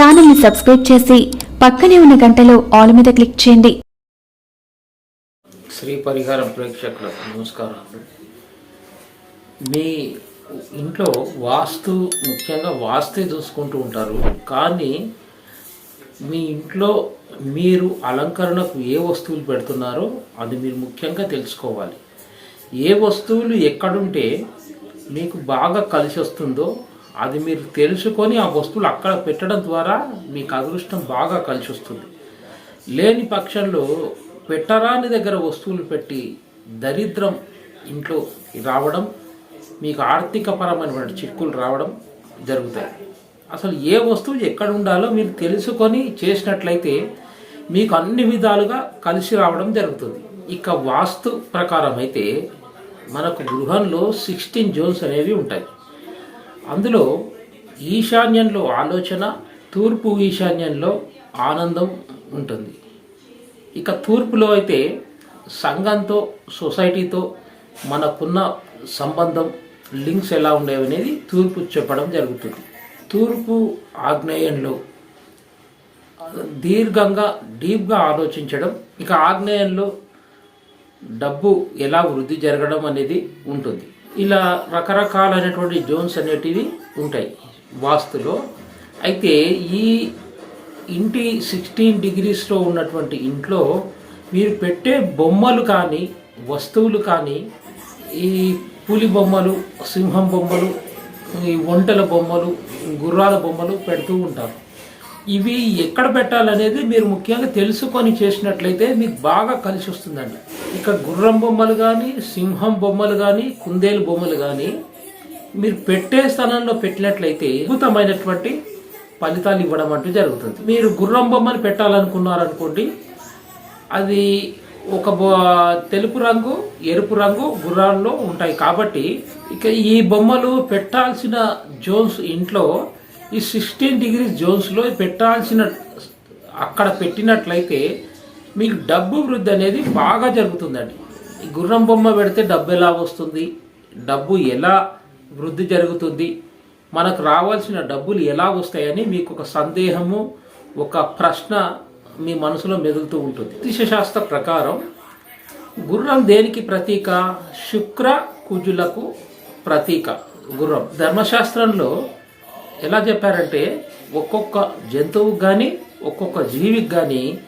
ఛానల్ని సబ్స్క్రైబ్ చేసి పక్కనే ఉన్న గంటలో ఆల్ మీద క్లిక్ చేయండి. శ్రీ పరిహారం ప్రేక్షకులకు నమస్కారాలు మీ ఇంట్లో వాస్తు ముఖ్యంగా వాస్తే చూసుకుంటూ ఉంటారు. కానీ మీ ఇంట్లో మీరు అలంకరణకు ఏ వస్తువులు పెడుతున్నారో అది మీరు ముఖ్యంగా తెలుసుకోవాలి. ఏ వస్తువులు ఎక్కడుంటే మీకు బాగా కలిసి వస్తుందో అది మీరు తెలుసుకొని ఆ వస్తువులు అక్కడ పెట్టడం ద్వారా మీకు అదృష్టం బాగా కలిసి వస్తుంది లేని పక్షంలో పెట్టరాని దగ్గర వస్తువులు పెట్టి దరిద్రం ఇంట్లో రావడం మీకు ఆర్థికపరమైనటువంటి చిక్కులు రావడం జరుగుతాయి. అసలు ఏ వస్తువు ఎక్కడ ఉండాలో మీరు తెలుసుకొని చేసినట్లయితే మీకు అన్ని విధాలుగా కలిసి రావడం జరుగుతుంది. ఇక వాస్తు ప్రకారం అయితే మనకు గృహంలో సిక్స్టీన్ జోన్స్ అనేవి ఉంటాయి. అందులో ఈశాన్యంలో ఆలోచన తూర్పు ఈశాన్యంలో ఆనందం ఉంటుంది. ఇక తూర్పులో అయితే సంఘంతో సొసైటీతో మనకున్న సంబంధం లింక్స్ ఎలా ఉండేవి అనేది తూర్పు చెప్పడం జరుగుతుంది. తూర్పు ఆగ్నేయంలో దీర్ఘంగా డీప్గా ఆలోచించడం ఇక ఆగ్నేయంలో డబ్బు ఎలా వృద్ధి జరగడం అనేది ఉంటుంది. ఇలా రకరకాలైనటువంటి జోన్స్ అనేటివి ఉంటాయి వాస్తులో. అయితే ఈ ఇంటి సిక్స్టీన్ డిగ్రీస్లో ఉన్నటువంటి ఇంట్లో మీరు పెట్టే బొమ్మలు కానీ వస్తువులు కానీ ఈ పులి బొమ్మలు సింహం బొమ్మలు ఈ ఒంటెల బొమ్మలు గుర్రాల బొమ్మలు పెడుతూ ఉంటారు. ఇవి ఎక్కడ పెట్టాలనేది మీరు ముఖ్యంగా తెలుసుకొని చేసినట్లయితే మీకు బాగా కలిసి వస్తుందండి. ఇక గుర్రం బొమ్మలు కానీ సింహం బొమ్మలు కానీ కుందేలు బొమ్మలు కానీ మీరు పెట్టే స్థలంలో పెట్టినట్లయితే అద్భుతమైనటువంటి ఫలితాలు ఇవ్వడం అంటూ జరుగుతుంది. మీరు గుర్రం బొమ్మను పెట్టాలనుకున్నారనుకోండి అది ఒక బొ- తెలుపు రంగు ఎరుపు రంగు గుర్రాల్లో ఉంటాయి. కాబట్టి ఇక ఈ బొమ్మలు పెట్టాల్సిన జోన్స్ ఇంట్లో ఈ సిక్స్టీన్ డిగ్రీస్ జోన్స్లో పెట్టాల్సిన అక్కడ పెట్టినట్లయితే మీకు డబ్బు వృద్ధి అనేది బాగా జరుగుతుందండి. గుర్రం బొమ్మ పెడితే డబ్బు ఎలా వస్తుంది? డబ్బు ఎలా వృద్ధి జరుగుతుంది? మనకు రావాల్సిన డబ్బులు ఎలా వస్తాయని మీకు ఒక సందేహము ఒక ప్రశ్న మీ మనసులో మెదులుతూ ఉంటుంది. జ్యోతిషశాస్త్ర ప్రకారం గుర్రం దేనికి ప్రతీక? శుక్ర కుజులకు ప్రతీక గుర్రం. ధర్మశాస్త్రంలో ఎలా చెప్పారంటే ఒక్కొక్క జంతువుకి కానీ ఒక్కొక్క జీవికి కానీ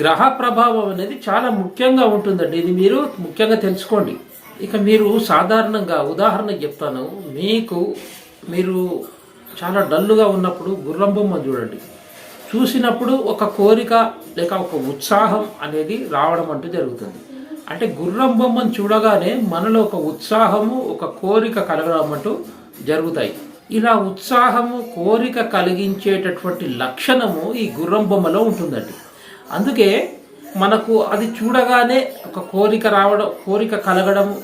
గ్రహ ప్రభావం అనేది చాలా ముఖ్యంగా ఉంటుందండి. ఇది మీరు ముఖ్యంగా తెలుసుకోండి. ఇక మీరు సాధారణంగా ఉదాహరణ చెప్తాను. మీకు మీరు చాలా డల్లుగా ఉన్నప్పుడు గుర్రం బొమ్మ చూడండి. చూసినప్పుడు ఒక కోరిక లేక ఒక ఉత్సాహం అనేది రావడం అంటూ జరుగుతుంది. అంటే గుర్రం బొమ్మను చూడగానే మనలో ఒక ఉత్సాహము ఒక కోరిక కలగడం అంటూ జరుగుతాయి. ఇలా ఉత్సాహము కోరిక కలిగించేటటువంటి లక్షణము ఈ గుర్రం బొమ్మలో ఉంటుందండి. అందుకే మనకు అది చూడగానే ఒక కోరిక రావడం కోరిక కలగడం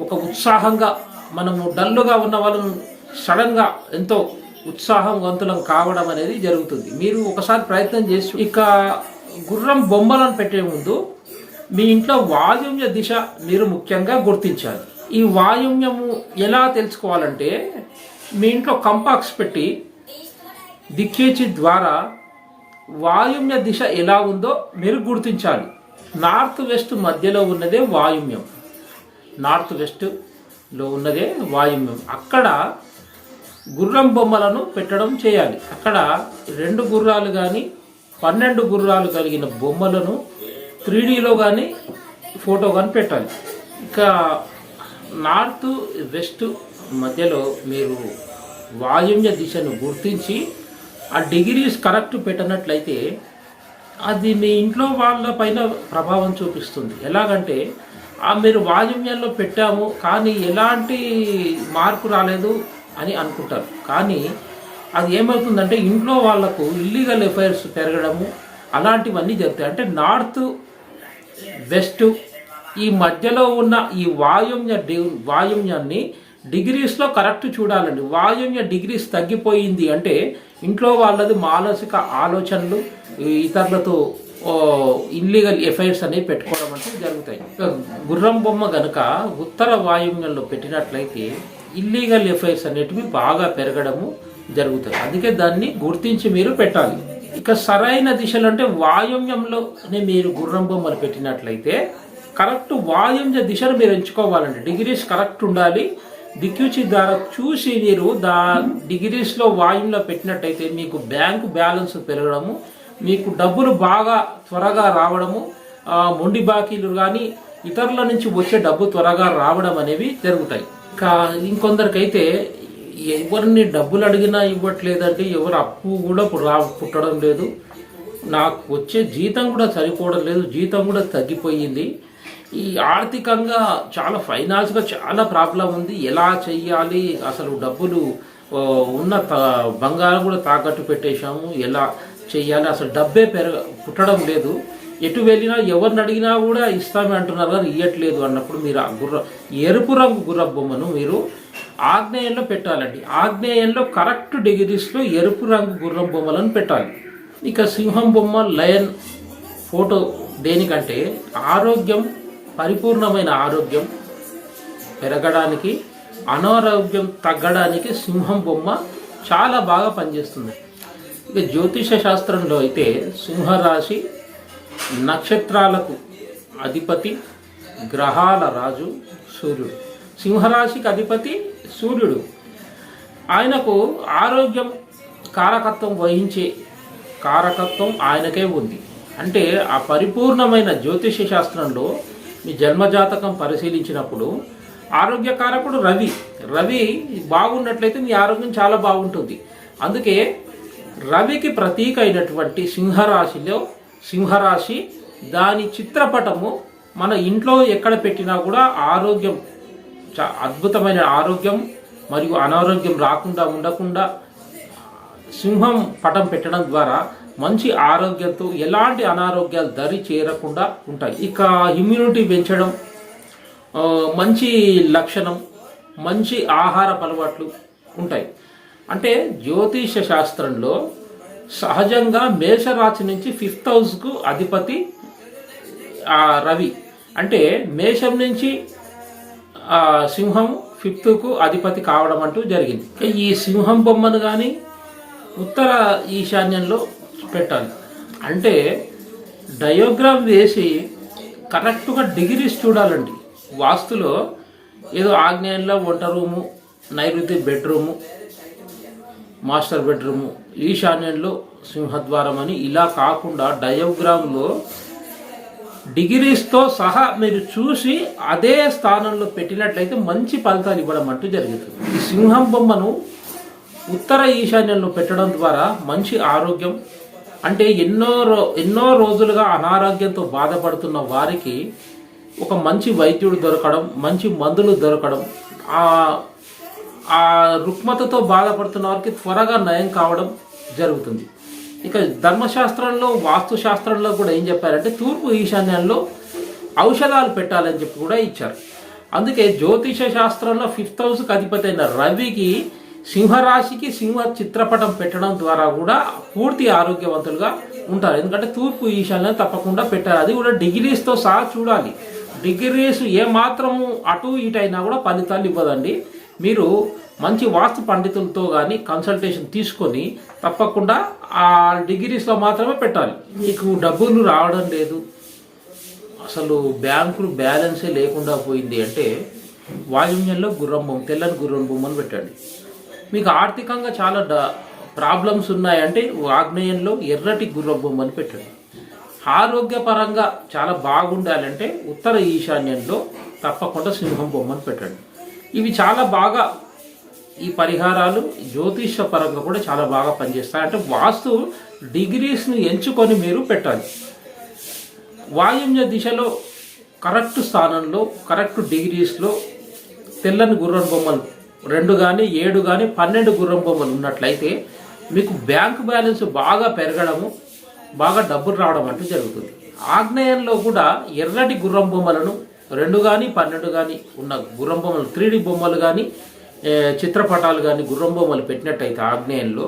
ఒక ఉత్సాహంగా మనము డల్లుగా ఉన్న వాళ్ళను సడన్గా ఎంతో ఉత్సాహం వంతులం కావడం అనేది జరుగుతుంది. మీరు ఒకసారి ప్రయత్నం చేసి ఇక గుర్రం బొమ్మలను పెట్టే ముందు మీ ఇంట్లో వాయుమ్య దిశ మీరు ముఖ్యంగా గుర్తించాలి. ఈ వాయుమ్యము ఎలా తెలుసుకోవాలంటే మీ ఇంట్లో కంపాక్స్ పెట్టి దిక్కేచి ద్వారా వాయుమ్య దిశ ఎలా ఉందో మీరు గుర్తించాలి. నార్త్ వెస్ట్ మధ్యలో ఉన్నదే వాయుమ్యం. నార్త్ వెస్ట్లో ఉన్నదే వాయుమ్యం. అక్కడ గుర్రం బొమ్మలను పెట్టడం చేయాలి. అక్కడ రెండు గుర్రాలు కానీ పన్నెండు గుర్రాలు కలిగిన బొమ్మలను త్రీడీలో కానీ ఫోటో కానీ పెట్టాలి. ఇక నార్త్ వెస్ట్ మధ్యలో మీరు వాయువ్య దిశను గుర్తించి ఆ డిగ్రీస్ కరెక్ట్ పెట్టినట్లయితే అది మీ ఇంట్లో వాళ్ళ పైన ప్రభావం చూపిస్తుంది. ఎలాగంటే ఆ మీరు వాయువ్యంలో పెట్టాము కానీ ఎలాంటి మార్పు రాలేదు అని అనుకుంటారు. కానీ అది ఏమవుతుందంటే ఇంట్లో వాళ్ళకు ఇల్లీగల్ ఎఫైర్స్ పెరగడము అలాంటివన్నీ జరుగుతాయి. అంటే నార్త్ వెస్ట్ ఈ మధ్యలో ఉన్న ఈ వాయుమ్య డి వాయుమ్యాన్ని డిగ్రీస్లో కరెక్ట్ చూడాలండి. వాయువ్య డిగ్రీస్ తగ్గిపోయింది అంటే ఇంట్లో వాళ్ళది మానసిక ఆలోచనలు ఇతరులతో ఇల్లీగల్ ఎఫైర్స్ అనేవి పెట్టుకోవడం అంటే జరుగుతాయి. గుర్రం బొమ్మ గనుక ఉత్తర వాయువ్యంలో పెట్టినట్లయితే ఇల్లీగల్ ఎఫైర్స్ అనేటివి బాగా పెరగడము జరుగుతాయి. అందుకే దాన్ని గుర్తించి మీరు పెట్టాలి. ఇక సరైన దిశలు అంటే వాయువ్యంలోనే మీరు గుర్రం బొమ్మలు పెట్టినట్లయితే కరెక్ట్ వాయువ్య దిశను మీరు ఎంచుకోవాలండి. డిగ్రీస్ కరెక్ట్ ఉండాలి. డిక్యూచి ద్వారా చూసి మీరు దా డిగ్రీస్లో వాయువులో పెట్టినట్టయితే మీకు బ్యాంకు బ్యాలెన్స్ పెరగడము మీకు డబ్బులు బాగా త్వరగా రావడము మొండి బాకీలు కానీ ఇతరుల నుంచి వచ్చే డబ్బు త్వరగా రావడం అనేవి జరుగుతాయి. కా ఇంకొందరికైతే ఎవరిని డబ్బులు అడిగినా ఇవ్వట్లేదంటే ఎవరు అప్పు కూడా ఇప్పుడు రా పుట్టడం లేదు. నాకు వచ్చే జీతం కూడా సరిపోవడం లేదు జీతం కూడా తగ్గిపోయింది. ఈ ఆర్థికంగా చాలా ఫైనాన్స్గా చాలా ప్రాబ్లం ఉంది. ఎలా చెయ్యాలి? అసలు డబ్బులు ఉన్న బంగారం కూడా తాకట్టు పెట్టేశాము. ఎలా చెయ్యాలి? అసలు డబ్బే పెరగ పుట్టడం లేదు. ఎటు వెళ్ళినా ఎవరిని అడిగినా కూడా ఇస్తామే అంటున్నారు కానీ ఇవ్వట్లేదు అన్నప్పుడు మీరు ఆ గుర్ర ఎరుపు రంగు గుర్ర బొమ్మను మీరు ఆగ్నేయంలో పెట్టాలండి. ఆగ్నేయంలో కరెక్ట్ డిగ్రీస్లో ఎరుపు రంగు గుర్రం బొమ్మలను పెట్టాలి. ఇక సింహం బొమ్మ లయన్ ఫోటో దేనికంటే ఆరోగ్యం పరిపూర్ణమైన ఆరోగ్యం పెరగడానికి అనారోగ్యం తగ్గడానికి సింహం బొమ్మ చాలా బాగా పనిచేస్తుంది. ఇక జ్యోతిష శాస్త్రంలో అయితే సింహరాశి నక్షత్రాలకు అధిపతి గ్రహాల రాజు సూర్యుడు. సింహరాశికి అధిపతి సూర్యుడు. ఆయనకు ఆరోగ్యం కారకత్వం వహించే కారకత్వం ఆయనకే ఉంది. అంటే ఆ పరిపూర్ణమైన జ్యోతిష శాస్త్రంలో మీ జన్మజాతకం పరిశీలించినప్పుడు ఆరోగ్యకారకుడు రవి. రవి బాగున్నట్లయితే మీ ఆరోగ్యం చాలా బాగుంటుంది. అందుకే రవికి ప్రతీక అయినటువంటి సింహరాశిలో సింహరాశి దాని చిత్రపటము మన ఇంట్లో ఎక్కడ పెట్టినా కూడా ఆరోగ్యం చా అద్భుతమైన ఆరోగ్యం మరియు అనారోగ్యం రాకుండా ఉండకుండా సింహం పటం పెట్టడం ద్వారా మంచి ఆరోగ్యంతో ఎలాంటి అనారోగ్యాలు దరి చేరకుండా ఉంటాయి. ఇక ఇమ్యూనిటీ పెంచడం మంచి లక్షణం మంచి ఆహార అలవాట్లు ఉంటాయి. అంటే జ్యోతిష శాస్త్రంలో సహజంగా మేషరాశి నుంచి ఫిఫ్త్ హౌస్కు అధిపతి రవి. అంటే మేషం నుంచి సింహం ఫిఫ్త్కు అధిపతి కావడం అంటూ జరిగింది. ఈ సింహం బొమ్మను కానీ ఉత్తర ఈశాన్యంలో పెట్టాలి. అంటే డయోగ్రామ్ వేసి కరెక్ట్గా డిగ్రీస్ చూడాలండి. వాస్తులో ఏదో ఆగ్నేయంలో వంట రూము నైరుతి బెడ్రూము మాస్టర్ బెడ్రూము ఈశాన్యంలో సింహద్వారం అని ఇలా కాకుండా డయోగ్రామ్లో డిగ్రీస్తో సహా మీరు చూసి అదే స్థానంలో పెట్టినట్లయితే మంచి ఫలితాలు ఇవ్వడం అంటూ జరుగుతుంది ఈ సింహం బొమ్మను ఉత్తర ఈశాన్యంలో పెట్టడం ద్వారా మంచి ఆరోగ్యం అంటే ఎన్నో రో ఎన్నో రోజులుగా అనారోగ్యంతో బాధపడుతున్న వారికి ఒక మంచి వైద్యుడు దొరకడం మంచి మందులు దొరకడం ఆ రుక్మతతో బాధపడుతున్న వారికి త్వరగా నయం కావడం జరుగుతుంది. ఇక ధర్మశాస్త్రంలో వాస్తు శాస్త్రంలో కూడా ఏం చెప్పారంటే తూర్పు ఈశాన్యంలో ఔషధాలు పెట్టాలని చెప్పి కూడా ఇచ్చారు. అందుకే జ్యోతిష శాస్త్రంలో ఫిఫ్త్ హౌస్కి అధిపతి అయిన రవికి సింహరాశికి సింహ చిత్రపటం పెట్టడం ద్వారా కూడా పూర్తి ఆరోగ్యవంతులుగా ఉంటారు. ఎందుకంటే తూర్పు ఈశాన్యం తప్పకుండా పెట్టాలి. అది కూడా డిగ్రీస్తో సహా చూడాలి. డిగ్రీస్ ఏ మాత్రము అటు ఇటు అయినా కూడా ఫలితాలు ఇవ్వదండి. మీరు మంచి వాస్తు పండితులతో కానీ కన్సల్టేషన్ తీసుకొని తప్పకుండా ఆ డిగ్రీస్లో మాత్రమే పెట్టాలి. మీకు డబ్బులు రావడం లేదు. అసలు బ్యాంకులు బ్యాలెన్సే లేకుండా పోయింది అంటే వాయుమ్యంలో గుర్రం బొమ్మ తెల్లని గుర్రం బొమ్మను పెట్టండి. మీకు ఆర్థికంగా చాలా డ ప్రాబ్లమ్స్ ఉన్నాయంటే ఆగ్నేయంలో ఎర్రటి గుర్ర బొమ్మను పెట్టండి. ఆరోగ్యపరంగా చాలా బాగుండాలంటే ఉత్తర ఈశాన్యంలో తప్పకుండా సింహం బొమ్మను పెట్టండి. ఇవి చాలా బాగా ఈ పరిహారాలు జ్యోతిష పరంగా కూడా చాలా బాగా పనిచేస్తాయి. అంటే వాస్తు డిగ్రీస్ను ఎంచుకొని మీరు పెట్టాలి. వాయుమ్య దిశలో కరెక్ట్ స్థానంలో కరెక్ట్ డిగ్రీస్లో తెల్లని గుర్రం బొమ్మలు రెండు కానీ ఏడు కానీ పన్నెండు గుర్రం బొమ్మలు ఉన్నట్లయితే మీకు బ్యాంక్ బ్యాలెన్స్ బాగా పెరగడము బాగా డబ్బులు రావడం అంటూ జరుగుతుంది. ఆగ్నేయంలో కూడా ఎర్రటి గుర్రం బొమ్మలను రెండు కానీ పన్నెండు కానీ ఉన్న గుర్రం బొమ్మలు త్రీడి బొమ్మలు కానీ చిత్రపటాలు కానీ గుర్రం బొమ్మలు పెట్టినట్టయితే ఆగ్నేయంలో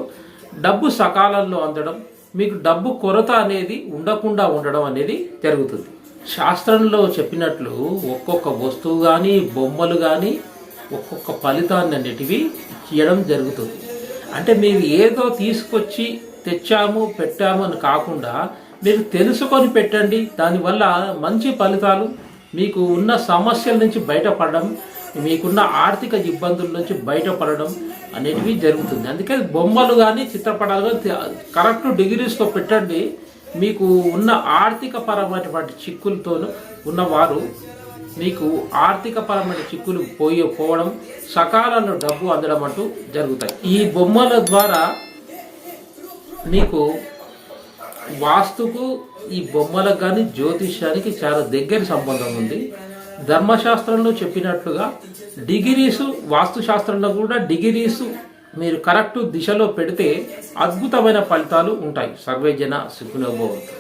డబ్బు సకాలంలో అందడం మీకు డబ్బు కొరత అనేది ఉండకుండా ఉండడం అనేది జరుగుతుంది. శాస్త్రంలో చెప్పినట్లు ఒక్కొక్క వస్తువు కానీ బొమ్మలు కానీ ఒక్కొక్క ఫలితాన్ని అనేటివి ఇవ్వడం జరుగుతుంది. అంటే మీరు ఏదో తీసుకొచ్చి తెచ్చాము పెట్టాము అని కాకుండా మీరు తెలుసుకొని పెట్టండి. దానివల్ల మంచి ఫలితాలు మీకు ఉన్న సమస్యల నుంచి బయటపడడం మీకున్న ఆర్థిక ఇబ్బందుల నుంచి బయటపడడం అనేటివి జరుగుతుంది. అందుకే బొమ్మలు కానీ చిత్రపటాలు కానీ కరెక్ట్ డిగ్రీస్తో పెట్టండి. మీకు ఉన్న ఆర్థిక పరమైనటువంటి చిక్కులతోనూ ఉన్నవారు మీకు ఆర్థిక పరమైన చిక్కులు పోయి పోవడం సకాలంలో డబ్బు అందడం అంటూ జరుగుతాయి. ఈ బొమ్మల ద్వారా నీకు వాస్తుకు ఈ బొమ్మలకు కానీ జ్యోతిష్యానికి చాలా దగ్గర సంబంధం ఉంది. ధర్మశాస్త్రంలో చెప్పినట్లుగా డిగ్రీసు వాస్తుశాస్త్రంలో కూడా డిగ్రీసు మీరు కరెక్ట్ దిశలో పెడితే అద్భుతమైన ఫలితాలు ఉంటాయి. సర్వేజన సుఖినోభవంతు